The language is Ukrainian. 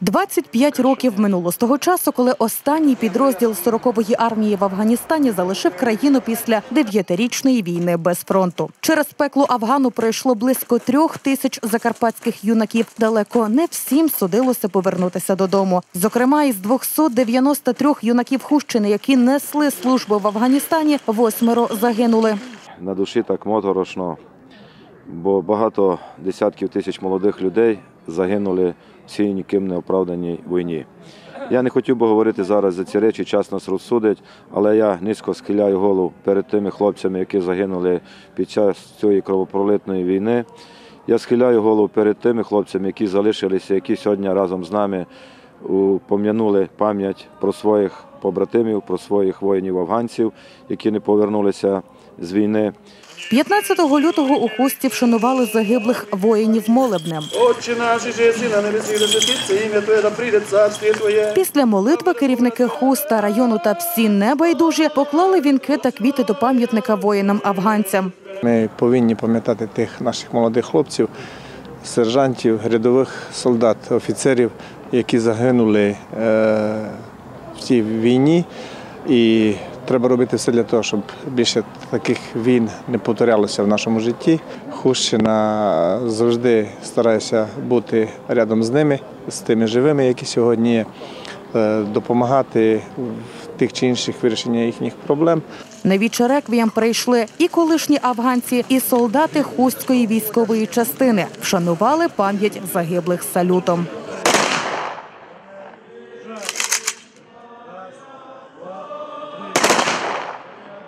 25 років минуло з того часу, коли останній підрозділ 40-ї армії в Афганістані залишив країну після дев'ятирічної війни без фронту. Через пекло Афгану пройшло близько трьох тисяч закарпатських юнаків. Далеко не всім судилося повернутися додому. Зокрема, із 293 юнаків Хущини, які несли службу в Афганістані, восьмеро загинули. на душі так моторошно, бо багато десятків тисяч молодих людей загинули в цій ніким не оправданій війні. Я не хотів би говорити зараз за ці речі, час нас розсудить, але я низько схиляю голову перед тими хлопцями, які загинули під час цієї кровопролитної війни. Я схиляю голову перед тими хлопцями, які залишилися, які сьогодні разом з нами пом'янули пам'ять про своїх побратимів, про своїх воїнів-афганців, які не повернулися з війни. 15 лютого у Хусті вшанували загиблих воїнів молебнем. Отче наш, і жеси на небесі, да ім'я Твоє, да прийде царствіє Твоє. Після молитви керівники Хуста району та всі небайдужі поклали вінки та квіти до пам'ятника воїнам-афганцям. Ми повинні пам'ятати тих наших молодих хлопців, сержантів, рядових солдат, офіцерів, які загинули е, в цій війні. І треба робити все для того, щоб більше таких війн не повторялося в нашому житті. Хущина завжди старається бути рядом з ними, з тими живими, які сьогодні є, е, допомагати в тих чи інших вирішеннях їхніх проблем. На віче реквієм прийшли і колишні афганці, і солдати хустської військової частини. Вшанували пам'ять загиблих салютом.